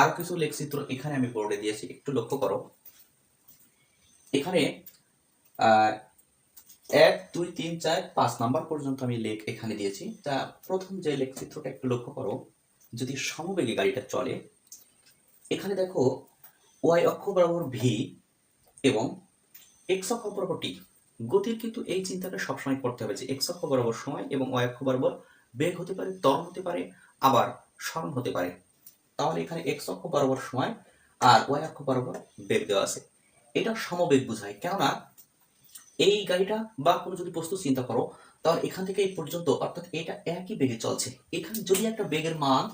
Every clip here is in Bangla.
আরও কিছু লেখচিত্র এখানে আমি বোর্ডে দিয়েছি, একটু লক্ষ্য করো। এখানে এক, দুই, তিন, চার, পাঁচ নাম্বার পর্যন্ত আমি লেখ এখানে দিয়েছি। তা প্রথম যে লেখচিত্রটা একটু লক্ষ্য করো, যদি সমবেগে গাড়িটা চলে, এখানে দেখো ওয়াই অক্ষ বরাবর ভি এবং এক্স অক্ষ বরাবর টি। গতির কিন্তু এই চিন্তাটা সবসময় করতে হবে যে এক্স অক্ষ বরাবর সময় এবং ওয়াই অক্ষ বরাবর বেগ হতে পারে, ত্বরণ হতে পারে, আবার স্মরণ হতে পারে। তাহলে এখানে এক্স অক্ষ বরাবর সময় আর ওয়াই অক্ষ বরাবর বেগ দেওয়া আছে। এটা সমবেগ বোঝায়। কেননা এই গাড়িটা বা কোনো যদি বস্তু চিন্তা করো, তাহলে এখান থেকে এই পর্যন্ত, অর্থাৎ এটা একই বেগে চলছে। এখানে যদি একটা বেগের মান,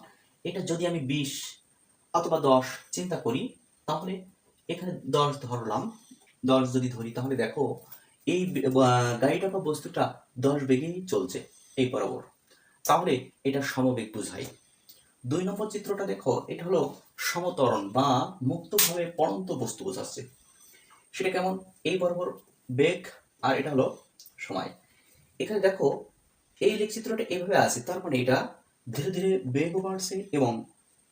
এটা যদি আমি বিশ অথবা দশ চিন্তা করি, তাহলে এখানে দশ ধরলাম। দশ যদি ধরি, তাহলে দেখো, এই গাড়িটা বা বস্তুটা দশ বেগেই চলছে এই বরাবর। তাহলে এটা সমবেগ বোঝায়। দুই নম্বর চিত্রটা দেখো, এটা হলো সমতরণ বা মুক্তভাবে পড়ন্ত বস্তু বোঝাচ্ছে। সেটা কেমন? এই বরাবর বেগ আর এটা হলো সময়। এখানে দেখো, এই লেখচিত্রটা এভাবে আছে, তার মানে এটা ধীরে ধীরে বেগও বাড়ছে এবং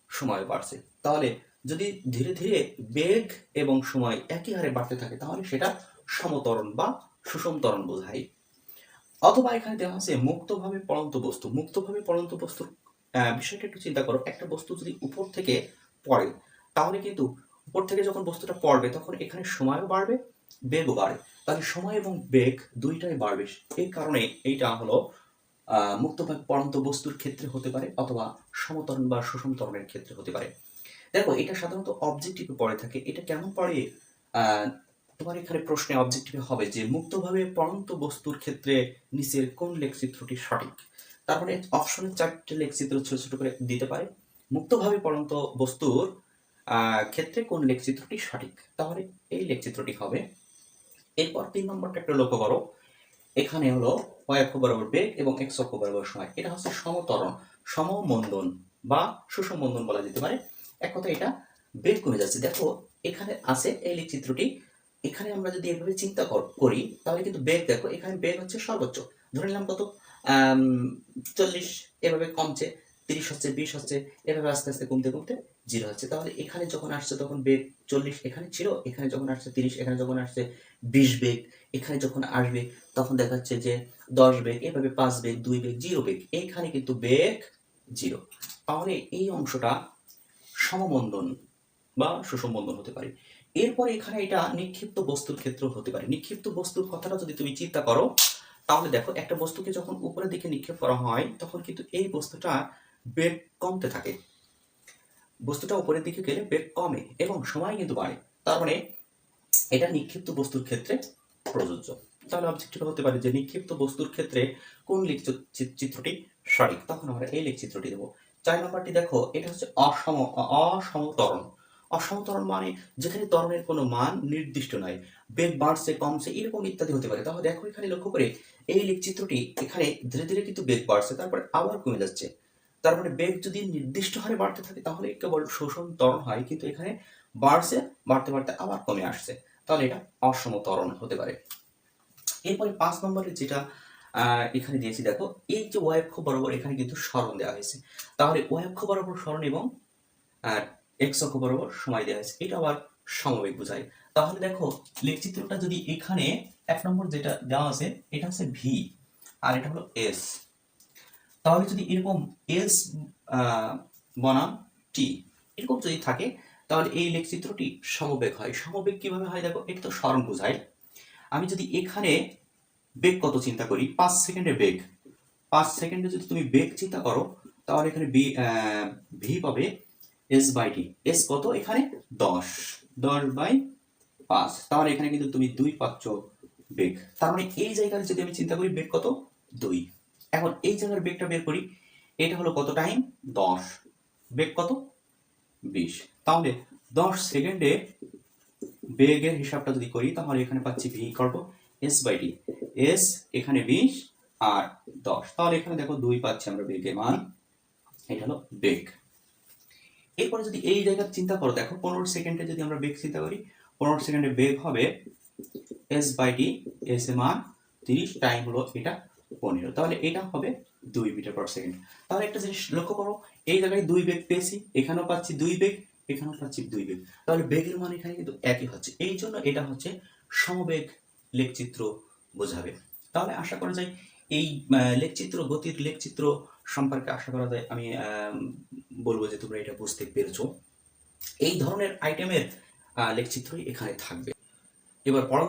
সময় বাড়ছে। তাহলে যদি ধীরে ধীরে বেগ এবং সময় একই হারে বাড়তে থাকে, তাহলে সেটা সমতরণ বা সুষম ত্বরণ বোঝায়। অথবা এখানে দেওয়া আছে মুক্তভাবে পড়ন্ত বস্তু। মুক্তভাবে পড়ন্ত বস্তুর বিষয়টা একটু চিন্তা করো। একটা বস্তু যদি উপর থেকে পড়ে তাহলে কিন্তু উপর থেকে যখন বস্তুটা পড়বে তখন এখানে সময়ও বাড়বে বেগও বাড়ে তাহলে সময় এবং বেগ দুইটাই বাড়বে। এই কারণে এইটা হলো আহ, মুক্তভাবে পড়ন্ত বস্তুর ক্ষেত্রে হতে পারে অথবা সমতরণ বা সুষম ত্বরণের ক্ষেত্রে হতে পারে। দেখো এটা সাধারণত অবজেক্টিভে পড়ে থাকে। এটা কেমন পড়ে? তোমার এখানে প্রশ্নে অবজেক্টিভে হবে যে মুক্তভাবে পড়ন্ত বস্তুর ক্ষেত্রে নিচের কোন লেখচিত্রটি সঠিক? তারপরে অপশনে চারটে লেখচিত্র ছোট ছোট করে দিতে পারে। মুক্তভাবে পড়ন্ত বস্তুর ক্ষেত্রে কোন লেখচিত্রটি সঠিক? তাহলে এই লেখচিত্রটি হবে, এরপর তিন নম্বরটা একটু লক্ষ্য করো। এখানে হলো y অক্ষ বরাবর বেগ এবং x অক্ষ বরাবর সময়। এটা হচ্ছে সমতরণ, সমমন্দন বা সুষমন্দন বলা যেতে পারে। এক কথা এটা বেগ কমে যাচ্ছে। দেখো, এখানে আছে এই চিত্রটি এখানে আমরা যদি এভাবে চিন্তা করি, তাহলে কিন্তু বেগ দেখো, এখানে বেগ হচ্ছে সর্বোচ্চ। ধরে নিলাম কত? চল্লিশ এভাবে কমছে, তিরিশ হচ্ছে, বিশ হচ্ছে, এভাবে আস্তে আস্তে কমতে কমতে জিরো হচ্ছে। তাহলে এখানে যখন আসছে তখন বেগ চল্লিশ এখানে ছিল, এখানে যখন আসছে তিরিশ, এখানে যখন আসছে বিশ বেগ, এখানে যখন আসবে তখন দেখা যাচ্ছে যে দশ বেগ, এভাবে পাঁচ বেগ, দুই বেগ, জিরো বেগ এইখানে কিন্তু বেগ জিরো। তাহলে এই অংশটা সমমন্দন বা সুষমবন্ধন হতে পারে। এরপর এখানে এটা নিক্ষিপ্ত বস্তুর ক্ষেত্রেও হতে পারে। নিক্ষিপ্ত বস্তুর কথাটা যদি তুমি চিন্তা করো তাহলে দেখো, একটা বস্তুকে যখন উপরের দিকে নিক্ষেপ করা হয়, তখন কিন্তু এই বস্তুটা বেগ কমতে থাকে। বস্তুটা উপরের দিকে গেলে বেগ কমে এবং সময় কিন্তু বাড়ে। তার মানে এটা নিক্ষিপ্ত বস্তুর ক্ষেত্রে প্রযোজ্য। তাহলে অবজেক্টিভ হতে পারে যে নিক্ষিপ্ত বস্তুর ক্ষেত্রে কোন চিত্রটি সঠিক? তখন আমরা এই লিখ চিত্রটি দেবো। চার নম্বরটি দেখো, এটা হচ্ছে অসম অসমতরণ। অসমতরণ মানে যেখানে ত্বরণের কোনো মান নির্দিষ্ট নয়। বেগ বাড়ছে, কমছে, এরকম ইত্যাদি হতে পারে। তাহলে দেখো এখানে লক্ষ্য করে এই লিখ চিত্রটি এখানে ধীরে ধীরে কিন্তু বেগ বাড়ছে, তারপরে আবার কমে যাচ্ছে। তার মানে বেগ যদি নির্দিষ্ট হারে বাড়তে থাকে, তাহলে কেবল শোষণ ত্বরণ হয়, কিন্তু এখানে বাড়ছে, বাড়তে বাড়তে আবার কমে আসছে। তাহলে এটা অসমতরণ হতে পারে। এরপরে পাঁচ নম্বরে যেটা এখানে দিয়েছি, দেখো, এই যে ওয়াক্ষ বরাবর এখানে কিন্তু স্মরণ দেওয়া হয়েছে। তাহলে ওয়াক্ষ বরাবর স্মরণ এবং এক্স অক্ষ বরাবর সময় দেওয়া হয়েছে। এটা আবার সমবেগ বোঝায়। তাহলে দেখো, লেখচিত্রটা যদি এখানে এক নম্বর যেটা দেওয়া আছে, এটা হচ্ছে ভি আর এটা হলো এস তাহলে যদি এরকম এস বনাম টি এরকম যদি থাকে, তাহলে এই লেখচিত্রটি সমবেগ হয়। সমবেগ কীভাবে হয় দেখো, এটা তো স্মরণ বোঝায়। আমি যদি এখানে বেগ কত চিন্তা করি? পাঁচ সেকেন্ডের বেগ। পাঁচ সেকেন্ডে যদি তুমি বেগ চিন্তা করো, তাহলে এখানে ভি পাবে এস বাই টি এস কত এখানে? দশ। দশ বাই পাঁচ। তাহলে এখানে কিন্তু তুমি দুই পাচ্ছ বেগ। তার মানে এই জায়গায় যদি আমি চিন্তা করি, বেগ কত? দুই। এখন এই জায়গার বেগটা বের করি, এটা হলো কত টাইম দশ। বেগ কত? বিশ। তাহলে দশ সেকেন্ডে বেগের হিসাবটা যদি করি, তাহলে এখানে পাচ্ছি ভি করব এস বাই ডি এস এখানে বিশ আর দশ। তাহলে এখানে দেখো দুই পাচ্ছি আমরা বেগের মান। এটা হলো বেগ। এরপরে যদি এই জায়গার চিন্তা করো, দেখো পনেরো সেকেন্ডে যদি আমরা বেগ চিন্তা করি, পনেরো সেকেন্ডে বেগ হবে এস বাই ডি এস এ মান তিরিশ টাইম হলো এটা পনেরো। তাহলে এটা হবে দুই মিটার পার সেকেন্ড তাহলে একটা জিনিস লক্ষ্য করো, এই জায়গায় দুই বেগ পেয়েছি, এখানেও পাচ্ছি দুই বেগ, এখানেও পাচ্ছি দুই বেগ। তাহলে বেগের মান এখানে কিন্তু একই হচ্ছে। এই জন্য এটা হচ্ছে সমবেগ লেখচিত্র বোঝাবে। তাহলে আশা করা যায় এই লেখচিত্র, গতির লেখচিত্র সম্পর্কে আশা করা যায় আমি বলব যে তোমরা এটা বুঝতে পেরেছ। এই ধরনের আইটেমের লেখচিত্রই এখানে থাকবে। এবার পরবর্তী